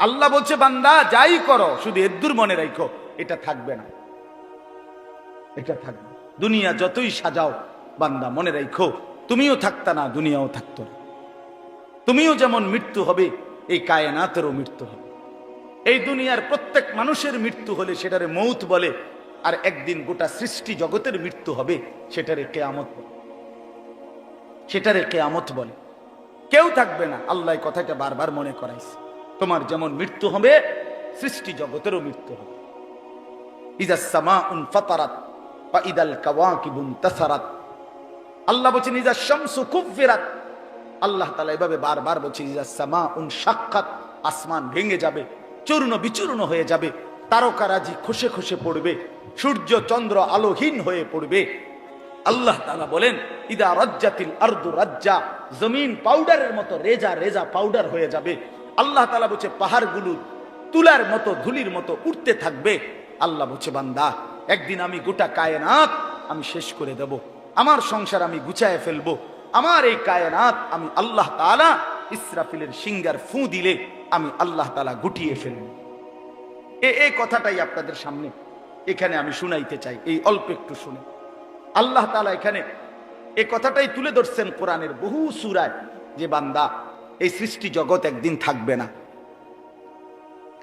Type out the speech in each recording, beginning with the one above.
আল্লাহ বলছে, বান্দা, যাই করো, শুধু এদ্দুর মনে রাখো, এটা থাকবে না। এটা থাকবে দুনিয়া যতই সাজাও, বান্দা, মনে রাখো, তুমিও থাকতা না, দুনিয়াও থাকতো না। তুমিও যেমন মৃত্যু হবে, এই কায়নাতেরও মৃত্যু হবে। এই দুনিয়ার প্রত্যেক মানুষের মৃত্যু হলে সেটারে মৌত বলে, আর একদিন গোটা সৃষ্টি জগতের মৃত্যু হবে, সেটারে কেয়ামত বলে। সেটারে কেয়ামত বলে। কেউ থাকবে না, আল্লাহ কথাটা বারবার মনে করাইছে। তোমার যেমন মৃত্যু হবে, সৃষ্টি জগতেরও মৃত্যু হবে। পড়বে, সূর্য চন্দ্র আলোহীন হয়ে পড়বে। আল্লাহ তাআলা বলেন, ইদা রাজ্জাতিল আরদু রাজ্জা। জমিন পাউডারের মতো রেজা রেজা পাউডার হয়ে যাবে। আল্লাহ তালা বলছে, পাহাড়গুলো তুলার মতো, ধুলির মতো উঠতে থাকবে। আল্লাহ বলছে, বান্দা, একদিন আমি গোটা কায়নাত আমি শেষ করে দেব। আমার সংসার আমি গুছায় ফেলব। আমার এই কায়নাত আমি আল্লাহ তাআলা ইসরাফিলের সিঙ্গার ফু দিলে আমি আল্লাহ তালা গুটিয়ে ফেলব। এ এই কথাটাই আপনাদের সামনে এখানে আমি শুনাইতে চাই, এই অল্প একটু শুনে। আল্লাহ তালা এখানে এ কথাটাই তুলে ধরছেন কোরআনের বহু সুরায়, যে বান্দা এই সৃষ্টি জগৎ একদিন থাকবে না।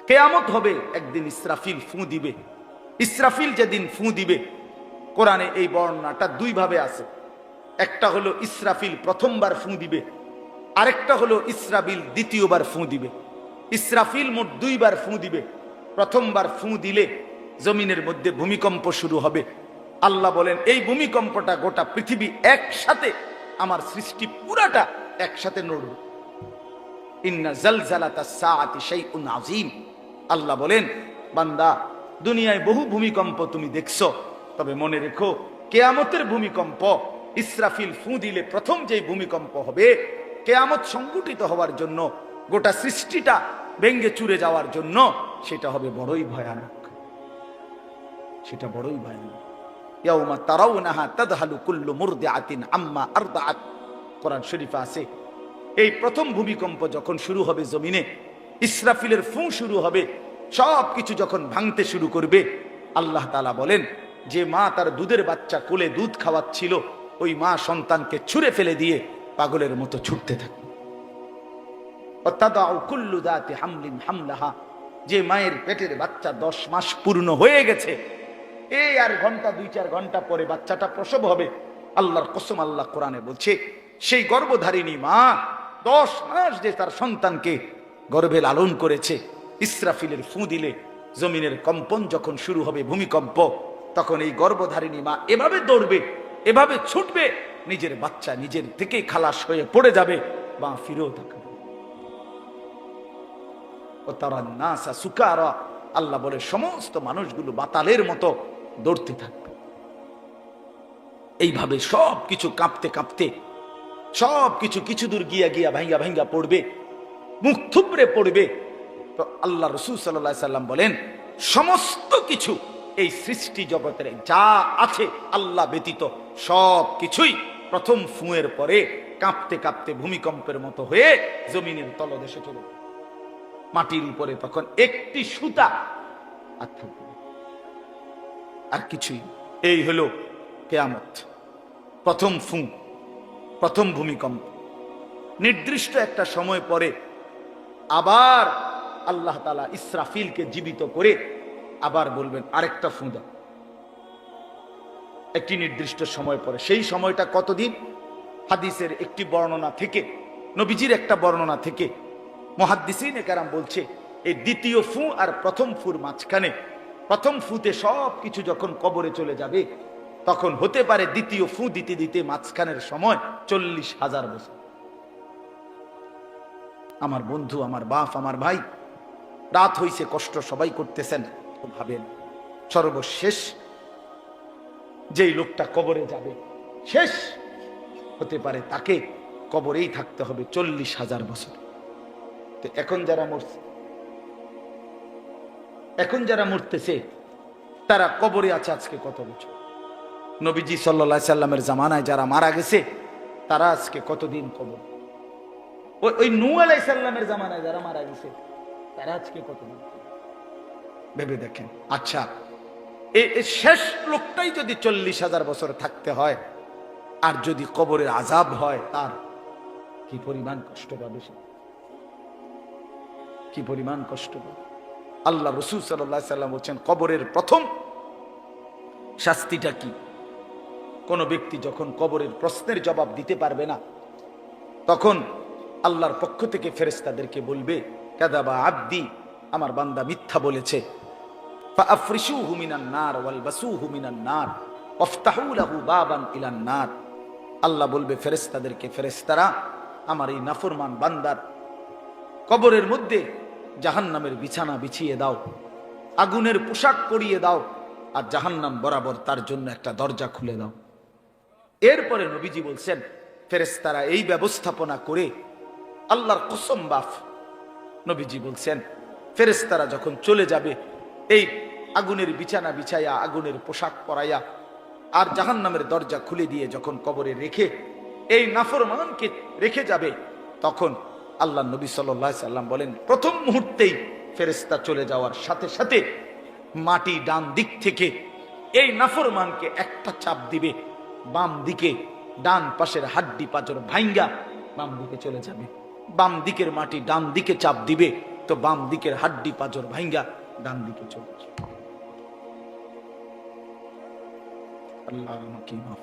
কেয়ামত হবে, একদিন ইসরাফিল ফু দিবে। ইসরাফিল যেদিন ফু দিবে, কোরআনে এই বর্ণনাটা দুই ভাবে আছে। একটা হলো ইসরাফিল প্রথমবার ফু দিবে, আরেকটা হলো ইসরাফিল দ্বিতীয়বার ফু দিবে। ইসরাফিল মোট দুইবার ফু দিবে। প্রথমবার ফু দিলে জমিনের মধ্যে ভূমিকম্প শুরু হবে। আল্লাহ বলেন, এই ভূমিকম্পটা গোটা পৃথিবী একসাথে, আমার সৃষ্টি পুরাটা একসাথে নড়বে। আল্লাহ বলেন, বান্দা, দুনিয়ায় বহু ভূমিকম্প তুমি দেখছ, তবে মনে রেখো, কেয়ামতের ভূমিকম্প, ইসরাফিল ফু দিলে প্রথম যে ভূমিকম্প হবে, কেয়ামত সংগঠিত হওয়ার জন্য, গোটা সৃষ্টিটা ভেঙ্গে চুরে যাওয়ার জন্য, সেটা হবে বড়ই ভয়ানক। সেটা বড়ই ভয়ানক। ইয়াউমা তারাউনাহা তাদহালু কুল্লু মুরদিআতিন আম্মা আরদাআত। কোরআন শরীফে আছে এই প্রথম ভূমিকম্প যখন শুরু হবে জমিনে, ইসরাফিলের ফু শুরু হবে সব কিছু যখন ভাঙতে শুরু করবে, আল্লাহ তাআলা বলেন, যে মা তার দুধের বাচ্চা কোলে দুধ খাওয়াচ্ছিল, ওই মা সন্তানকে ছুঁড়ে ফেলে দিয়ে পাগলের মতো ছুটতে থাকে। যে মায়ের পেটের বাচ্চা দশ মাস পূর্ণ হয়ে গেছে, এই আর ঘণ্টা, দুই চার ঘণ্টা পরে বাচ্চাটা প্রসব হবে, আল্লাহর কসম আল্লাহ কোরআনে বলছে, সেই গর্ভধারিণী মা দশ মাস যে তার সন্তানকে গর্ভে লালন করেছে, ইসরাফিলের ফু দিলে জমিনের কম্পন যখন শুরু হবে ভূমিকম্প, তখন এই গর্ভধারিণী মা এভাবে দৌড়বে, এভাবে ছুটবে, নিজের বাচ্চা নিজের থেকে খালাস হয়ে পড়ে যাবে বা ফিরেও থাকবে ও তারা নাসা সুকারা, আল্লাহ বলে সমস্ত মানুষগুলো বাতালের মতো দৌড়তে থাকবে। এইভাবে সব কিছু কাঁপতে কাঁপতে সব কিছু কিছু দূর গিয়া গিয়া ভাঙ্গা ভাঙ্গা পড়বে, মুখ থুবড়ে পড়বে। তো আল্লাহ রসুল সাল্লাহ সাল্লাম বলেন, সমস্ত কিছু এই সৃষ্টি জগতের যা আছে আল্লাহ ব্যতীত সব কিছুই প্রথম ফুঁয়ের পরে কাঁপতে কাঁপতে ভূমিকম্পের মতো হয়ে জমিনের তলদেশে চলে মাটির উপরে তখন একটি সুতা আর থাকবে আর কিছুই এই হলো কেয়ামত। প্রথম ফুঁ প্রথম ভূমিকম্প। নির্দিষ্ট একটা সময় পরে আবার আল্লাহ তালা ইসরাফিলকে জীবিত করে আবার বলবেন, আরেকটা ফুঁ দাও। একটি নির্দিষ্ট সময় পরে। সেই সময়টা কতদিন? হাদিসের একটি বর্ণনা থেকে, নবীজির একটা বর্ণনা থেকে মহাদ্দিসিন কারাম বলছে, এই দ্বিতীয় ফু আর প্রথম ফুর মাঝখানে, প্রথম ফুতে সব কিছু যখন কবরে চলে যাবে তখন হতে পারে দ্বিতীয় ফু দিতে দিতে মাঝখানের সময় চল্লিশ হাজার বছর। আমার বন্ধু, আমার বাপ, আমার ভাই, রাত হইছে, কষ্ট সবাই করতেছেন ভাবেন, সর্বশেষ যেই লোকটা কবরে যাবে, শেষ হতে পারে তাকে কবরেই থাকতে হবে চল্লিশ হাজার বছর। তো এখন যারা মরছে, এখন যারা মরতেছে, তারা কবরে আছে আজকে কত বছর? নবীজি সাল্লা সাল্লামের জামানায় যারা মারা গেছে, তারা আজকে কতদিন কবর? ওই ওই নু আলাই সাল্লামের জামানায় যারা মারা গেছে, তারা আজকে কতদিন ভেবে দেখেন। আচ্ছা এ- এ শেষ লোকটাই যদি চল্লিশ হাজার বছর থাকতে হয়, আর যদি কবরের আজাব হয়, তার কি পরিমাণ কষ্ট পাবে সে? কি পরিমাণ কষ্ট পাবে? আল্লাহ রসুল সাল্লাহ সাল্লাম বলছেন, কবরের প্রথম শাস্তিটা কি? কোনো ব্যক্তি যখন কবরের প্রশ্নের জবাব দিতে পারবে না, তখন আল্লাহর পক্ষ থেকে ফেরেস্তাদেরকে বলবে, কাদাবা আব্দি, আমার বান্দা মিথ্যা বলেছে। আফরিসু হুমিনান নার ওয়ালবাসু হুমিনান নার আল্লাহ বলবে ফেরেস্তাদেরকে ফেরেস্তারা আমার এই নাফরমান বান্দার কবরের মধ্যে জাহান্নামের বিছানা বিছিয়ে দাও, আগুনের পোশাক পরিয়ে দাও, আর জাহান্নাম বরাবর তার জন্য একটা দরজা খুলে দাও। এরপরে নবীজি বলছেন ফেরেস্তারা এই ব্যবস্থাপনা করে আল্লাহর কসম বাফ নবীজি বলছেন ফেরেস্তারা যখন চলে যাবে, এই আগুনের বিছানা বিছাইয়া, আগুনের পোশাক পরাইয়া, আর জাহান্নামের দরজা খুলে দিয়ে যখন কবরে রেখে, এই নাফরমানকে রেখে যাবে, তখন আল্লাহ নবী সাল্লাহ সাল্লাম বলেন, প্রথম মুহূর্তেই ফেরেস্তা চলে যাওয়ার সাথে সাথে মাটি ডান দিক থেকে এই নাফরমানকে একটা চাপ দিবে। বাম দিকে, ডান পাশের হাড্ডি পাচর ভাইঙ্গা, বাম দিকে চলে যাবে। বাম দিকের মাটি ডান দিকে চাপ দিবে, তো বাম দিকের হাড্ডি পাচর ভাইঙ্গা ডান দিকে চলে যাবে। আল্লাহ আমাকে মাফ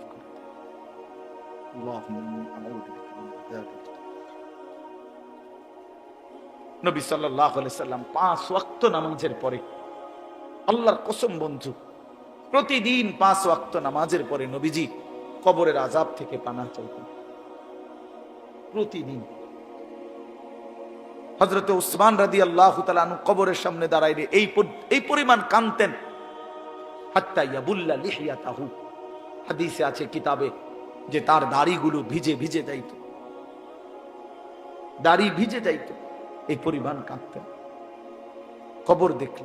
নবী সাল্লাম পাঁচ ওয়াক্ত নামাজের পরে, আল্লাহর কসম বন্ধু, প্রতিদিন পাঁচ ওয়াক্ত নামাজের পরে নবীজি কবরের আজাব থেকে পানা চাইতেন। প্রতিদিন। হজরত উসমান রাদি আল্লাহ কবরের সামনে দাঁড়াইলে এই পরিমাণ কানতেন হাদিসে আছে কিতাবে যে তার দাড়িগুলো ভিজে ভিজে যাইত। দাড়ি ভিজে যাইত। এই পরিমাণ কাঁদতেন। খবর দেখল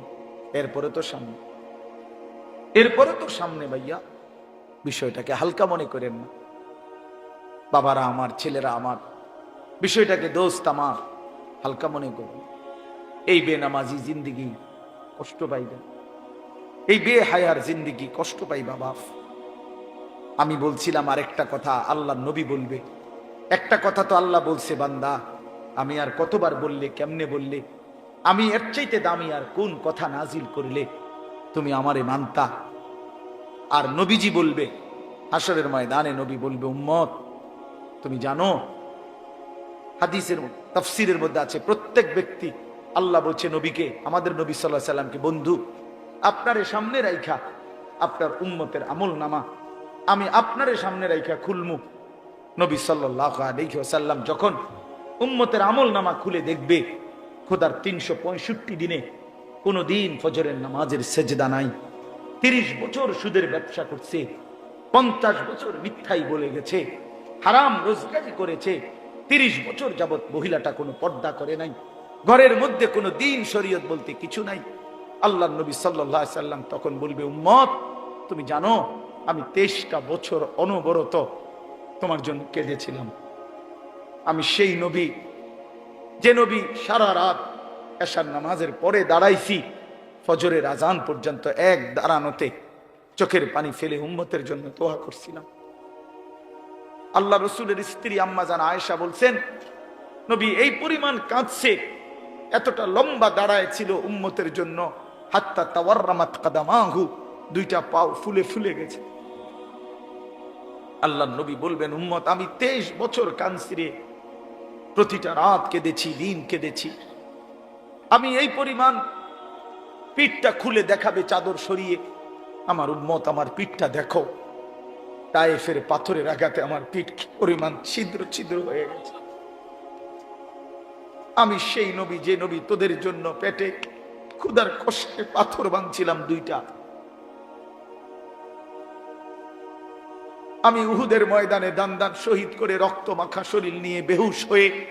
এরপরে তো সামনে। এরপরে তো সামনে ভাইয়া বিষয়টাকে হালকা মনে করেন না। বাবারা আমার, ছেলেরা আমার, বিষয়টাকে দোস্ত আমার, হালকা মনে করুন। এই বেনামাজি জিন্দিগি কষ্ট পাইবেন এই বে হায়ার জিন্দিগি কষ্ট পাই বাবা। আমি বলছিলাম আরেকটা কথা, আল্লাহ নবী বলবে। একটা কথা তো আল্লাহ বলছে, বান্দা, আমি আর কতবার বললে, কেমনে বললে? আমি এর চাইতে দামি আর কোন কথা নাজিল করলে তুমি আমারে মানতা? আর নবীজি বলবে হাসরের ময়দানে নবী বলবে, উম্মত, তুমি জানো, হাদিসের তফসিরের মধ্যে আছে, প্রত্যেক ব্যক্তি, আল্লাহ বলছে নবীকে, আমাদের নবী সাল্লাহ সাল্লামকে, বন্ধু, আপনারে সামনে রাইখা আপনার উম্মতের আমল নামা, আমি আপনারে সামনে রাইখা খুলমু। নবী সাল্লাহ আলহিহাসাল্লাম যখন উম্মতের আমল নামা খুলে দেখবে, খোদার তিনশো পঁয়ষট্টি দিনে কোনো দিন ফজরের নামাজের সেজদা নাই। তিরিশ বছর সুদের ব্যবসা করছে, পঞ্চাশ বছর মিথ্যাই বলে গেছে, হারাম রোজগারি করেছে, তিরিশ বছর যাবৎ মহিলাটা কোনো পর্দা করে নাই, ঘরের মধ্যে কোনো দিন শরীয়ত বলতে কিছু নাই। আল্লাহ নবী সাল্লাহ সাল্লাম তখন বলবে, উম্মত, তুমি জানো, আমি তেইশটা বছর অনবরত তোমার জন্য কেঁদেছিলাম। আমি সেই নবী, যে নবী সারা রাত এশার নামাজের পরে দাঁড়াইছি ফজরের আজান পর্যন্ত এক দাঁড়ানোতে চোখের পানি ফেলে উম্মতের জন্য দোয়া করছিলাম। আল্লাহ রসুলের স্ত্রী আম্মাজান আয়েশা বলছেন, নবী, এই পরিমাণ কাঁদছে, এতটা লম্বা দাঁড়ায় ছিল উম্মতের জন্য, হাত্তা তাওয়ার্রামাত কাদামাহু, দুইটা পাও ফুলে ফুলে গেছে। আল্লাহ নবী বলবেন, উম্মত, আমি তেইশ বছর কাঁদছি রে প্রতিটা রাত কেঁদেছি, দিন কেঁদেছি। আমি এই পরিমাণ পিঠটা খুলে দেখাবে চাদর সরিয়ে। আমার উম্মত, আমার পিঠটা দেখো। তায়েফের পাথরের আঘাতে আমার পিঠ পরিমাণ ছিদ্র ছিদ্র হয়ে গেছে। আমি সেই নবী, যে নবী তোদের জন্য পেটে ক্ষুদার কষ্টে পাথর বাঁধছিলাম দুইটা। আমি উহুদের ময়দানে দান দান শহীদ করে রক্ত মাখা শরীর নিয়ে বেহুশ হয়ে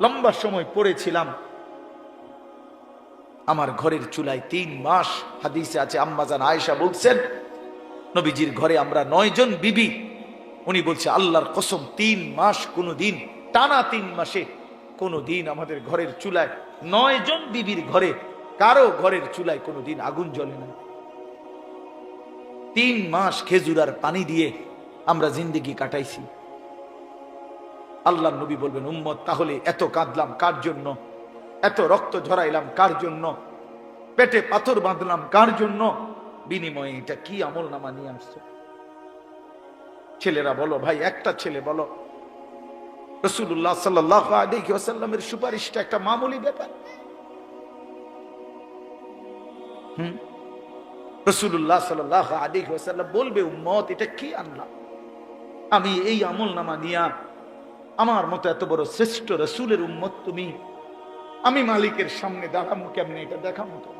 লম্বা সময় পড়েছিলাম। আমার ঘরের চুলায় তিন মাস হাদিসে আছে, আম্মাজান আয়েশা বলছেন, নবীজির ঘরে আমরা নয় জন বিবি। উনি বলছে, আল্লাহর কসম, তিন মাস কোনো দিন টানা তিন মাসে কোনো দিন আমাদের ঘরের চুলায় নয় জন বিবির ঘরে, কারও ঘরের চুলায় কোনোদিন আগুন জ্বলে না। তিন মাস খেজুর আর পানি দিয়ে আমরা জিন্দিগি কাটাইছি। আল্লাহ নবী বলবেন, উম্মত, তাহলে এত কাঁদলাম, কার জন্য? এত রক্ত ঝরাইলাম কার জন্য? পেটে পাথর বাঁধলাম কার জন্য? বিনিময়ে এটা কি আমল নামা নিয়ে আসছো? ছেলেরা বলো, ভাই, একটা ছেলে বলো। রসুল্লাহ সাল্লামের সুপারিশটা একটা মামুলি ব্যাপার। হুম? রসুল্লাহ সাল্লাহ বলবে, উম্মত, এটা কি আনলাম আমি এই আমল নামা নিয়া আমার মতো এত বড় শ্রেষ্ঠ রসুলের উম্মত তুমি আমি মালিকের সামনে দাঁড়াবো কেমনে? এটা দেখাবো তো।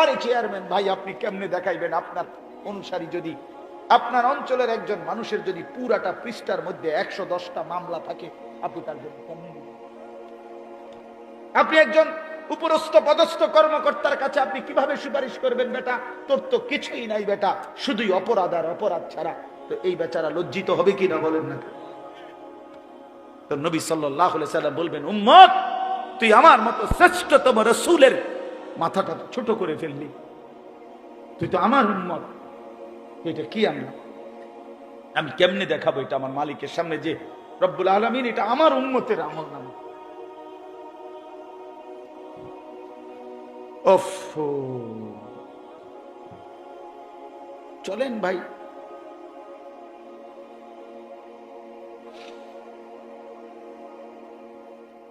আরে চেয়ারম্যান ভাই, আপনি কেমনে দেখাইবেন? আপনার অনুসারী যদি, আপনার অঞ্চলের একজন মানুষের যদি পুরাটা পৃষ্ঠার মধ্যে একশো দশটা মামলা থাকে, আপনি তার জন্য কেমনে আপনি একজন উপরস্থ পদস্থ কর্মকর্তার কাছে আপনি কীভাবে সুপারিশ করবেন বেটা? তোর তো কিছুই নাই বেটা। শুধুই অপরাধ আর অপরাধ ছাড়া। তো এই বেচারা লজ্জিত হবে কিনা বলেন না তো নবী সাল্লাহ সাল্লাম বলবেন, উম্মত! তুই আমার মতো শ্রেষ্ঠতম রসুলের মাথাটা ছোট করে ফেললি। তুই তো আমার উন্মত এটা কি আনলাম আমি কেমনে দেখাবো এটা আমার মালিকের সামনে যে রব্বুল আলমিন এটা আমার উন্মতের আমল নাম? চলেন ভাই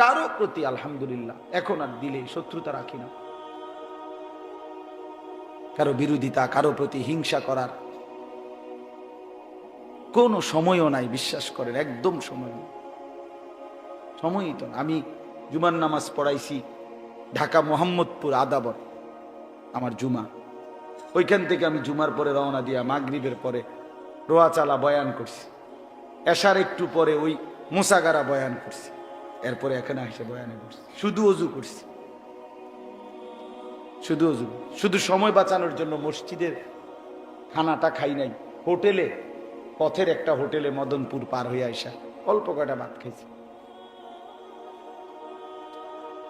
কারও প্রতি আলহামদুলিল্লাহ এখন আর দিলে শত্রুতা রাখি না। কারও বিরোধিতা, কারও প্রতি হিংসা করার কোনো সময়ও নাই, বিশ্বাস করেন, একদম সময় নেই। সময়ই তো আমি জুমার নামাজ পড়াইছি ঢাকা মোহাম্মদপুর আদাবর, আমার জুমা। ওইখান থেকে আমি জুমার পরে রওনা দিয়া মাগরিবের পরে রোয়াচালা বয়ান করছি। এশার একটু পরে ওই মোসাগারা বয়ান করছি। এরপরে এখানে এসে বয়ানে করছি শুধু অজু করছি। শুধু অজু। শুধু সময় বাঁচানোর জন্য মসজিদের খানাটা খাই নাই। হোটেলে, পথের একটা হোটেলে মদনপুর পার হয়ে আসা অল্প কয়টা ভাত খাইছি।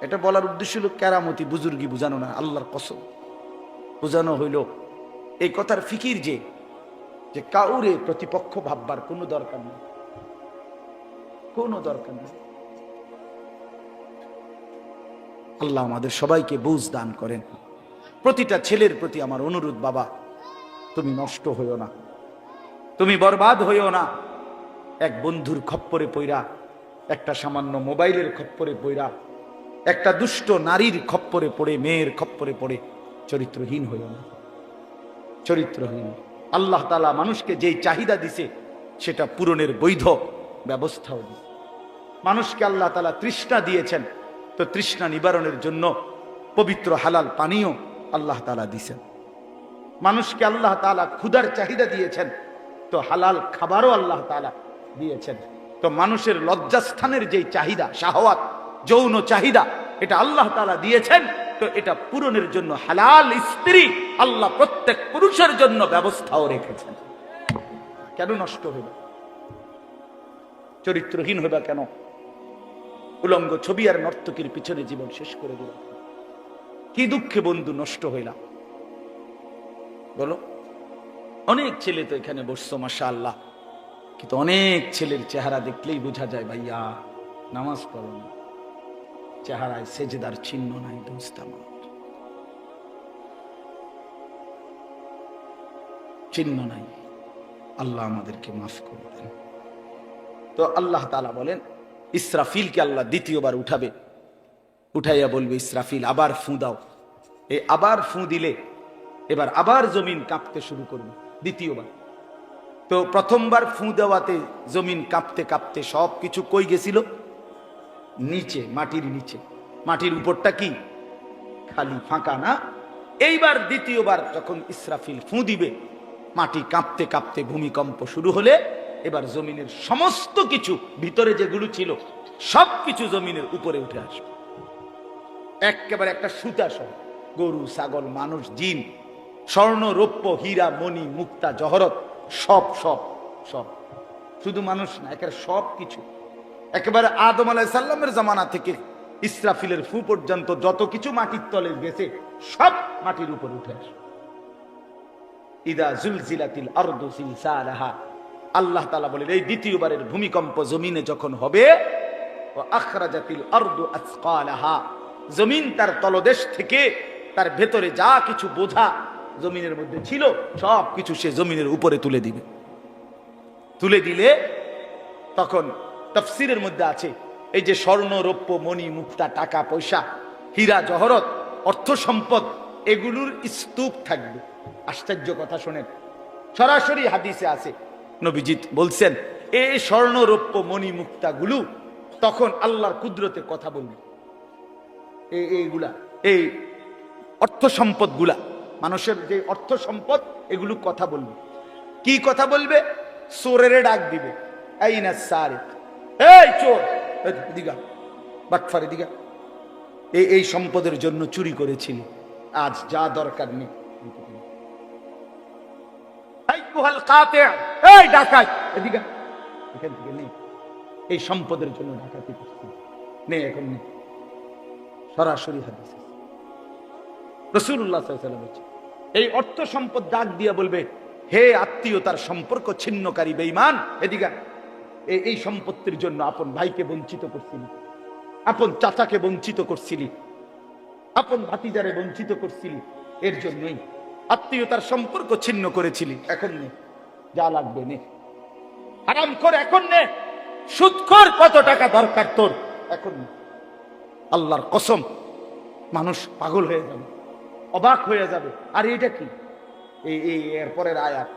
এটা বলার উদ্দেশ্য হলো কেরামতি বুজুর্গি বুঝানো না, আল্লাহর কসম। বোঝানো হইল এই কথার ফিকির যে যে কাউরে প্রতিপক্ষ ভাববার কোনো দরকার নেই। কোনো দরকার নেই। আল্লাহ আমাদের সবাইকে বুঝ দান করেন। প্রতিটা ছেলের প্রতি আমার অনুরোধ, বাবা, তুমি নষ্ট হইও না। তুমি বরবাদ হইও না। এক বন্ধুর খপ্পরে পইরা, একটা সামান্য মোবাইলের খপ্পরে পইরা, একটা দুষ্ট নারীর খপ্পরে পড়ে, মেয়ের খপ্পরে পড়ে, চরিত্রহীন হইও না। চরিত্রহীন। আল্লাহ তালা মানুষকে যেই চাহিদা দিছে, সেটা পূরণের বৈধ ব্যবস্থাও দিছে মানুষকে আল্লাহ তালা তৃষ্ণা দিয়েছেন। তো তৃষ্ণা নিবারণের জন্য পবিত্র হালাল পানীয় আল্লাহ তালা দিছেন। মানুষকে আল্লাহ তালা ক্ষুধার চাহিদা দিয়েছেন, তো হালাল খাবারও আল্লাহ তালা দিয়েছেন। তো মানুষের লজ্জাস্থানের যেই চাহিদা, শাহওয়াত, যৌন চাহিদা, এটা আল্লাহ তালা দিয়েছেন, তো এটা পূরণের জন্য হালাল স্ত্রী আল্লাহ প্রত্যেক পুরুষের জন্য ব্যবস্থাও রেখেছেন। কেন নষ্ট হইবে? চরিত্রহীন হইবা কেন? উলঙ্গ ছবি আর নর্তকীর পিছনে জীবন শেষ করে দিল কি দুঃখে বন্ধু নষ্ট হইলাম। বলো, অনেক ছেলে তো এখানে বসছো মাসা আল্লাহ কিন্তু অনেক ছেলের চেহারা দেখলেই বোঝা যায়, ভাইয়া, নামাজ পড়ো না। চেহারায় সেজেদার চিহ্ন নাই, দোস্ত আমার। চিহ্ন নাই। আল্লাহ আমাদেরকে মাফ করে দেন। তো আল্লাহ তালা বলেন ইসরাফিলকে আল্লাহ দ্বিতীয়বার উঠাবে। উঠাইয়া বলবে, ইসরাফিল, আবার ফুঁ দাও। এই আবার ফুঁ দিলে এবার আবার জমিন কাঁপতে শুরু করবে, দ্বিতীয়বার। তো প্রথমবার ফুঁ দেওয়াতে জমিন কাঁপতে কাঁপতে সব কিছু কই গেছিল? নিচে, মাটির নিচে। মাটির উপরটা কি? খালি ফাঁকা না? এইবার দ্বিতীয়বার যখন ইসরাফিল ফুঁ দিবে, মাটি কাঁপতে কাঁপতে ভূমিকম্প শুরু হলে এবার জমিনের সমস্ত কিছু ভিতরে যেগুলো ছিল, সব কিছু জমিনের উপরে উঠে আসবে। একেবারে একটা সুতা সহ। গরু, ছাগল, মানুষ, জিন, স্বর্ণ, রৌপ্য, হীরা, মণি, মুক্তা, জহরত, সব সব সব। শুধু মানুষ না, একেবারে সব কিছু। একেবারে আদম আলাই সাল্লামের জামানা থেকে ইসরাফিলের ফু পর্যন্ত যত কিছু মাটির তলে গেছে, সব মাটির উপর উঠে আসে ইদা জুলজিলাতিল আরদু জিলজালাহা আল্লাহ তাআলা বলেন, এই দ্বিতীয়বারের ভূমিকম্প জমিনে যখন হবে, ও আখরাজাতিল জমিন তার তলদেশ থেকে তার ভেতরে যা কিছু বোঝা জমিনের মধ্যে ছিল, সব কিছু সে জমিনের উপরে তুলে দিবে। তুলে দিলে তখন তফসিরের মধ্যে আছে, এই যে স্বর্ণ, রৌপ্য, মণি, মুক্তা, টাকা, পয়সা, হীরা, জহরত, অর্থ সম্পদ, এগুলোর স্তূপ থাকবে। আশ্চর্য কথা শোনেন। সরাসরি হাদিসে আছে নবীজিৎ বলছেন এই স্বর্ণ রৌপ্য মণি মুক্তাগুলো তখন আল্লাহর কুদরতে কথা বলবে। এই এইগুলা এই অর্থ সম্পদগুলা, মানুষের যে অর্থ সম্পদ, এগুলো কথা বলবে। কি কথা বলবে? চোরের ডাক দিবে। এই না সারে এই চোর দিঘা বাটফারে দিঘা এই সম্পদের জন্য চুরি করেছিলি। আজ যা দরকার নেই। এই সম্পদের জন্য ডাকাতি করছি। নেই এখন নেই সরাসরি হাদিস রসুল্লাহ বলছে, এই অর্থ সম্পদ ডাক বলবে, হে আত্মীয়তার সম্পর্ক ছিন্নকারী বেইমান এদিকে এই সম্পত্তির জন্য আপন ভাইকে বঞ্চিত করছিলি। আপন চাচাকে বঞ্চিত করছিলি। আপন ভাতিজারে বঞ্চিত করছিলি। এর জন্যই আত্মীয়তার সম্পর্ক ছিন্ন করেছিলি। এখন নে, যা লাগবে নে। হারাম কর, এখন নে। সুদ কর, কত টাকা দরকার তোর? এখন আল্লাহর কসম, মানুষ পাগল হয়ে যাবে, অবাক হয়ে যাবে। আর এটা কি? এই এই এরপরের আয়াত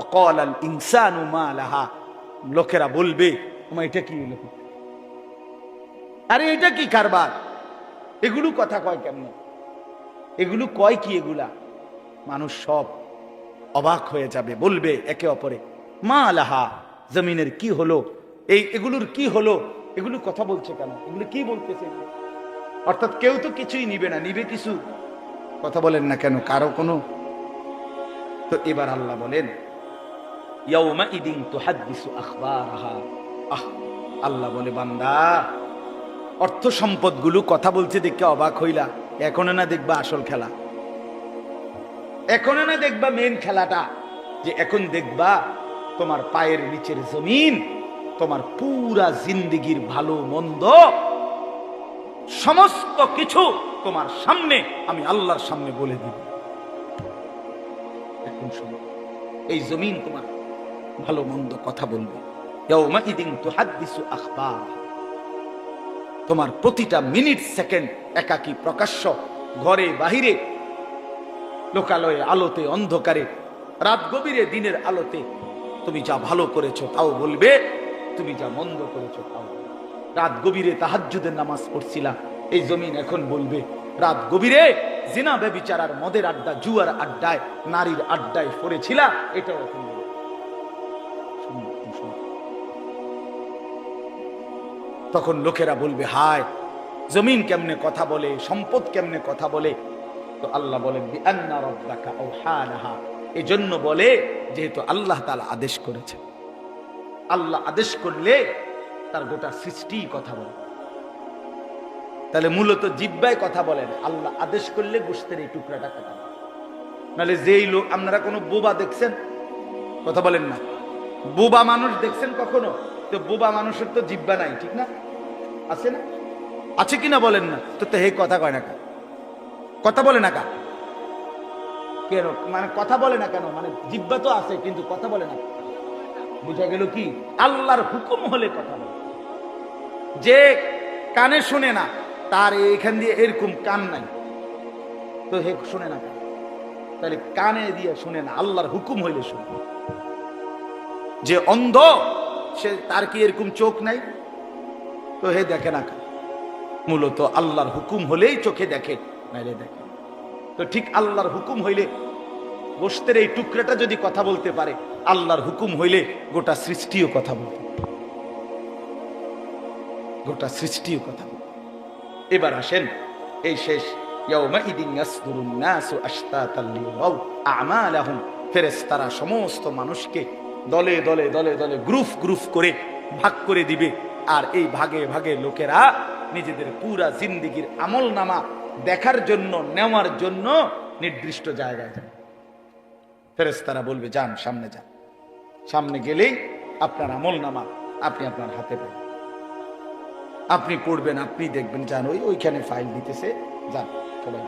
অকল আল ইনসানু লোকেরা বলবে, তোমার এটা কি আরে এটা কি কারবার? এগুলো কথা কয় কেমন? এগুলো কয় কি এগুলা? মানুষ সব অবাক হয়ে যাবে, বলবে একে অপরে, মা লাহা, জমিনের কি হলো? এই এগুলোর কি হলো? এগুলো কথা বলছে কেন? এগুলো কি বলতেছে? অর্থাৎ কেউ তো কিছুই নিবে না, নিবে কিছু। কথা বলেন না কেন? কারও কোনো? তো এবার আল্লাহ বলেন ইদিন আখবারাহা। আহ, আল্লাহ বলে, বান্দা অর্থ সম্পদগুলো কথা বলছে দেখে অবাক হইলা। এখনও না দেখবা আসল খেলা। এখনও না দেখবা মেন খেলাটা? যে এখন দেখবা তোমার পায়ের নিচের জমিন, তোমার পুরা জিন্দিগির ভালো মন্দ, সমস্ত কিছু তোমার সামনে, আমি আল্লাহর সামনে বলে দিব। এখন এই জমিন তোমার ভালো মন্দ কথা বলবে। তোমার প্রতিটা মিনিট, সেকেন্ড একাকী প্রকাশ্য, ঘরে বাহিরে লোকালয়ে আলোতে, অন্ধকারে, রাত গভীরে, দিনের আলোতে। তুমি যা ভালো করেছ তাও বলবে, তুমি যা মন্দ করেছ তাও রাত গভীরে তাহাজ্জুদের নামাজ পড়ছিলাম, এই জমিন এখন বলবে, রাত গভীরে জিনা বেবিচারার মদের আড্ডা, জুয়ার আড্ডায়, নারীর আড্ডায় পড়েছিলা, এটাও এখন। তখন লোকেরা বলবে, হায়, জমিন কেমনে কথা বলে, সম্পদ কেমনে কথা বলে তো আল্লাহ বলেন আওহালাহা এজন্য বলে, যেহেতু আল্লাহ তালা আদেশ করেছে আল্লাহ আদেশ করলে তার গোটা সৃষ্টি কথা বলে। তাহলে মূলত জিব্বায় কথা বলেন, আল্লাহ আদেশ করলে গোস্তের এই টুকরাটা কথা বলে। নাহলে যেই লোক, আপনারা কোনো বোবা দেখছেন? কথা বলেন না। বোবা মানুষ দেখছেন কখনো? তো বোবা মানুষের তো জিব্বা নাই, ঠিক না? আছে না? আছে কিনা বলেন না? তো তো হে কথা কয় না কথা বলে না কা। কেন? মানে কথা বলে না কেন? মানে জিব্বা তো আছে, কিন্তু কথা বলে না। বুঝা গেল কি? আল্লাহর হুকুম হলে কথা বলে। যে কানে শুনে না, তার এখান দিয়ে এরকম কান নাই। তো হে শুনে না তাহলে কানে দিয়ে শুনে না, আল্লাহর হুকুম হইলে শুনে। যে অন্ধ, সে তার কি এরকম চোখ নাই? তো হে দেখে না মূলত আল্লাহর হুকুম হলেই চোখে দেখে। নাইলে দেখেন। তো ঠিক আল্লাহর হুকুম হইলে গোস্তের এই টুকরাটা যদি কথা বলতে পারে, আল্লাহর হুকুম হইলে গোটা সৃষ্টিও কথা বলতে গোটা সৃষ্টিও কথা বলতে এবার আসেন এই শেষ সমস্ত মানুষকে দলে দলে দলে দলে গ্রুপ গ্রুপ করে ভাগ করে দিবে। আর এই ভাগে ভাগে লোকেরা নিজেদের পুরা জিন্দিগির আমল নামা দেখার জন্য, নেওয়ার জন্য নির্দিষ্ট জায়গায় যাবে ফেরেশতারা বলবে, যান, সামনে যান। সামনে গেলেই আপনার আমল নামা আপনি আপনার হাতে পাবেন। আপনি পড়বেন, আপনি দেখবেন, যান, ওই, ওইখানে ফাইল দিতেছে, যান, সবাই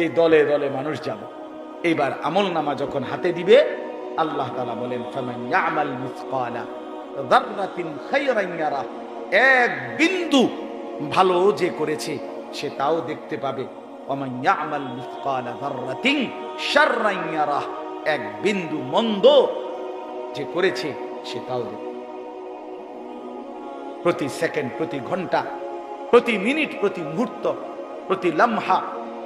এই দলে দলে মানুষ যাব এইবার আমল নামা যখন হাতে দিবে, আল্লাহ তালা বলেন এক বিন্দু ভালো যে করেছে সে তাও দেখতে পাবে। এক বিন্দু মন্দ যে করেছে, সে তাও দেখবে। প্রতি সেকেন্ড, প্রতি ঘণ্টা, প্রতি মিনিট, প্রতি মুহূর্ত, প্রতি লামহা,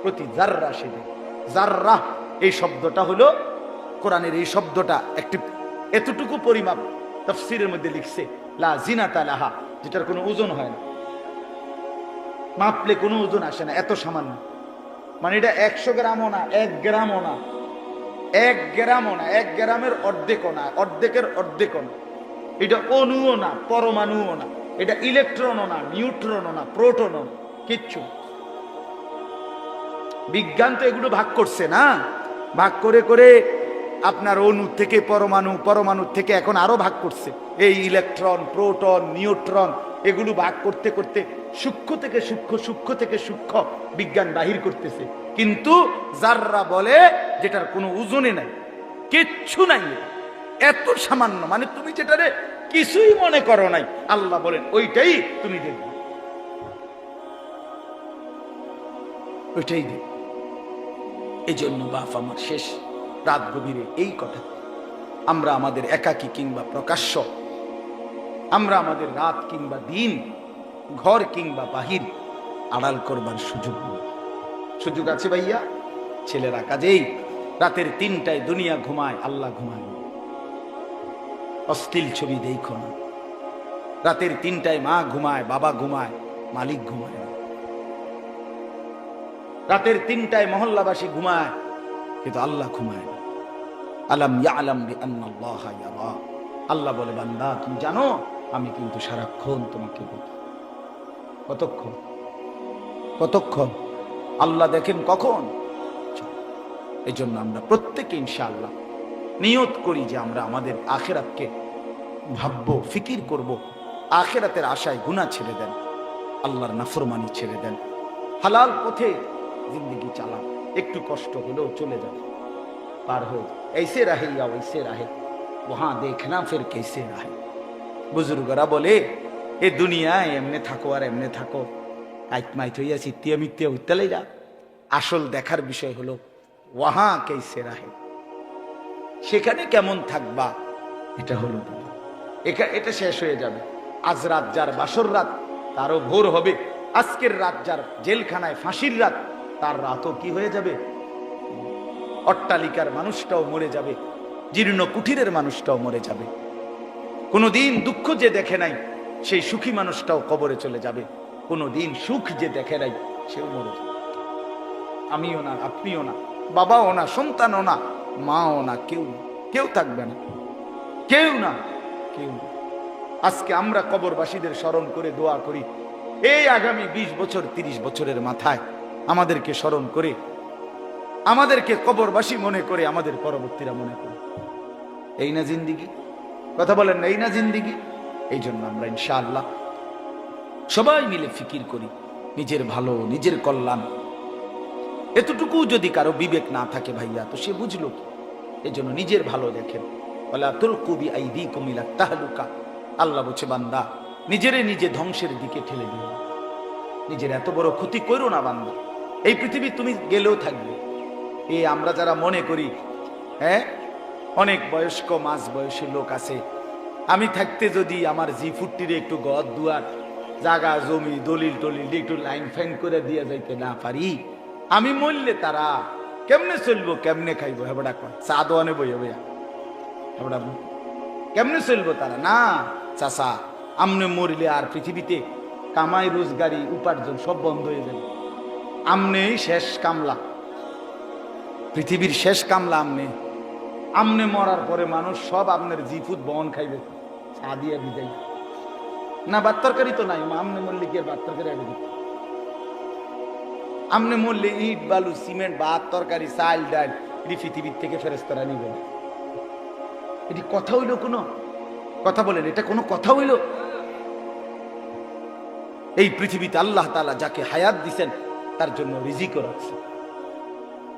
প্রতি জাররা সে দেখে। জাররা এই শব্দটা হলো কোরআনের এই শব্দটা একটি এতটুকু পরিমাপ, তফসিরের মধ্যে লিখছে, লা জিনাতা লাহা, যেটার কোনো ওজন হয় না। মাপলে কোনো ওজন আসে না, এত সামান্য। মানে এটা একশো গ্রামও না, এক গ্রামও না। এক গ্রামও না, এক গ্রামের অর্ধেকও না, অর্ধেকের অর্ধেকও না। এটা অণুও না, পরমাণুও না। এটা ইলেকট্রনও না, নিউট্রনও না, প্রোটনও না, কিচ্ছু বিজ্ঞান তো এগুলো ভাগ করছে না। ভাগ করে করে আপনার অণু থেকে পরমাণু পরমাণু থেকে এখন আরও ভাগ করছে। এই ইলেকট্রন, প্রোটন, নিউট্রন, এগুলো ভাগ করতে করতে সূক্ষ্ম থেকে সূক্ষ্ম সূক্ষ্ম থেকে সূক্ষ্ম বিজ্ঞান বাহির করতেছে। কিন্তু যাররা বলে যেটার কোনো ওজনে নাই, কিচ্ছু নাই এত সামান্য মানে তুমি যেটারে কিছুই মনে করো নাই, আল্লাহ বলেন, ওইটাই তুমি দেখবে। ওইটাই দেখবে। এই জন্য বাপ আমার শেষ রাত গভীরে এই কথা। আমরা আমাদের একাকী কিংবা প্রকাশ্য, আমরা আমাদের রাত কিংবা দিন ঘর কিংবা বাহির আড়াল করবার সুযোগ নেই। সুযোগ আছে ভাইয়া? ছেলেরা কাজেই রাতের তিনটায় দুনিয়া ঘুমায়, আল্লাহ ঘুমায়। অশ্লীল ছবি দেখো না। রাতের তিনটায় মা ঘুমায়, বাবা ঘুমায়, মালিক ঘুমায়। রাতের তিনটায় মহল্লাবাসী ঘুমায়, কিন্তু আল্লাহ ঘুমায় আলাম ইয়ালাম বিআন্নাল্লাহ ইয়ারা। আল্লাহ বলে, বান্দা, তুমি জানো, আমি কিন্তু সারাক্ষণ তোমাকে দেখি কতক্ষণ? কতক্ষণ? আল্লাহ দেখেন কখন? এই জন্য আমরা প্রত্যেকে ইনশাআল্লাহ নিয়ত করি যে আমরা আমাদের আখেরাতকে ভাববো, ফিকির করব। আখেরাতের আশায় গুণা ছেড়ে দেন, আল্লাহর নাফরমানি ছেড়ে দেন। হালাল পথে জিন্দগি চালান, একটু কষ্ট হলেও চলে যাবে পার হয়ে এইসে রাহে ইয়া ওইসে রাহে। ওহা দেখনা ফের কেসে রাহে। বুজুর্গরা বলে এ দুনিয়ায় এমনে থাকো আর এমনে থাকো। কাইত মাইত হইয়া চিত্তিয়া মিত্তিয়া উত্তালাই যা আসল দেখার বিষয় হলো ওয়াহা কেসে রাহে? সেখানে কেমন থাকবা? এটা হলো। এখা- এটা শেষ হয়ে যাবে। আজ রাত যার বাসর রাত, তারও ভোর হবে। আজকের রাত যার জেলখানায় ফাঁসির রাত, তার রাতও কি হয়ে যাবে? অট্টালিকার মানুষটাও মরে যাবে। জীর্ণ কুঠিরের মানুষটাও মরে যাবে। কোনোদিন দুঃখ যে দেখে নাই সেই সুখী মানুষটাও কবরে চলে যাবে। কোনোদিন সুখ যে দেখে নাই, সেও মরে যাবে। আমিও না, আপনিও না, বাবাও না, সন্তানও না, মাও না, কেউ না, কেউ থাকবে না। কেউ না কেউ না। আজকে আমরা কবরবাসীদের স্মরণ করে দোয়া করি, এই আগামী ২০ বছর ৩০ বছরের মাথায় আমাদেরকে স্মরণ করে, আমাদেরকে কবরবাসী মনে করে, আমাদের পরবর্তীরা মনে করে। এই না জিন্দিগি? কথা বলেন না, এই না জিন্দিগি? এই জন্য আমরা ইনশাআল্লাহ সবাই মিলে ফিকির করি, নিজের ভালো, নিজের কল্যাণ। এতটুকু যদি কারও বিবেক না থাকে ভাইয়া, তো সে বুঝলো কি? এই জন্য নিজের ভালো দেখেন। আল্লাহ বলছে, বান্দা, নিজেরে নিজে ধ্বংসের দিকে ঠেলে দিও। নিজের এত বড় ক্ষতি করো না বান্দা। এই পৃথিবী তুমি গেলেও থাকবে। এই আমরা যারা মনে করি হ্যাঁ অনেক বয়স্ক মাঝ বয়সী লোক আছে আমি থাকতে যদি আমার জি ফুটটির একটু গদ দুয়ার, জাগা, জমি, দলিল টলিল একটু লাইন ফাইন করে দিয়ে যাইতে না পারি, আমি মরলে তারা কেমনে চলবো, কেমনে খাইবো? হেবড়া কয়, চা দোয়ানে বইয়া বইয়া। হেবড়া কেমনে চলবো তারা? না চাষা আমনে মরলে আর পৃথিবীতে কামাই, রোজগারি, উপার্জন সব বন্ধ হয়ে যাবে। আমনেই শেষ কামলা। পৃথিবীর শেষ কামলা আমনে। আমনে মরার পরে মানুষ সব আপনার জিফুত বহন খাইবে। চা না তো নাই আমনে তরকারি আগে আমনে মরলে ইট, বালু, সিমেন্ট ডাল, এটি পৃথিবীর থেকে নিবে। এটি কথা হইল কোনো? কথা বলেন, এটা কোনো কথা হইল? এই পৃথিবীতে আল্লাহ তাআলা যাকে হায়াত দিছেন, তার জন্য রিজিকও রাখছে।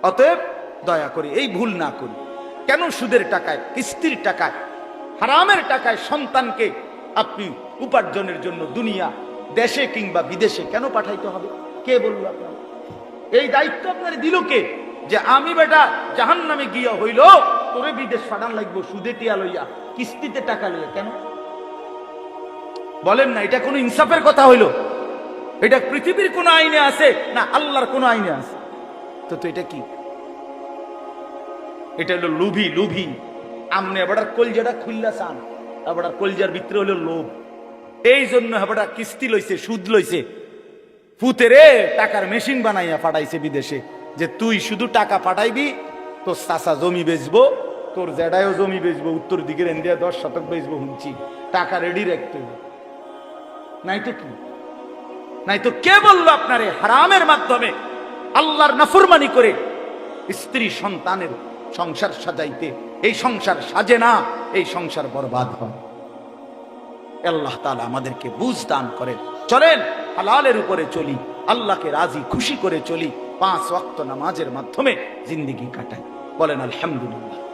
অতএব দয়া করে এই ভুল না করি কেন সুদের টাকায়, কিস্তির টাকায় হারামের টাকায় সন্তানকে আপনি উপার্জনের জন্য দুনিয়া, দেশে কিংবা বিদেশে কেন পাঠাইতে হবে? কে বলল আপনার এই দায়িত্ব আপনার দিল কে? যে আমি বেটা জাহান নামে গিয়া হইল, তোরে বিদেশ পাঠান লাগবো, সুদে টিয়া লইয়া, কিস্তিতে টাকা লইয়া, কেন? বলেন না, এটা কোনো ইনসাফের কথা হইল। এটা পৃথিবীর কোন আইনে আছে, না আল্লাহর কোন আইনে আছে। তো তো এটা কি? এটা হলো লুভি লুভি। আমনে এবার কলজাটা খুললা চান এবার কলজার ভিতরে হলো লোভ। এই জন্য এবার কিস্তি লইছে, সুদ লইছে। ফুতেরে টাকার মেশিন বানাইয়া পাঠাইছে বিদেশে, যে তুই শুধু টাকা পাঠাইবি তোর চাষা জমি বেচবো, তোর জেডায়ও জমি বেচবো, উত্তর দিকের ইন্ডিয়া দশ শতক বেচবো হুঁচি টাকা রেডি রাখতে হবে। নাই তো কি? নাই তো কে বলল আপনারে হারামের মাধ্যমে আল্লাহর নাফরমানি করে স্ত্রী সন্তানের সংসার সাজাইতে? এই সংসার সাজে না, এই সংসার বরবাদ হয়। আল্লাহ তালা আমাদেরকে বুঝ দান করেন। চলেন, হালালের উপরে চলি, আল্লাহকে রাজি, খুশি করে চলি, পাঁচ ওয়াক্ত নামাজের মাধ্যমে জিন্দিগি কাটাই। বলেন, আলহামদুলিল্লাহ।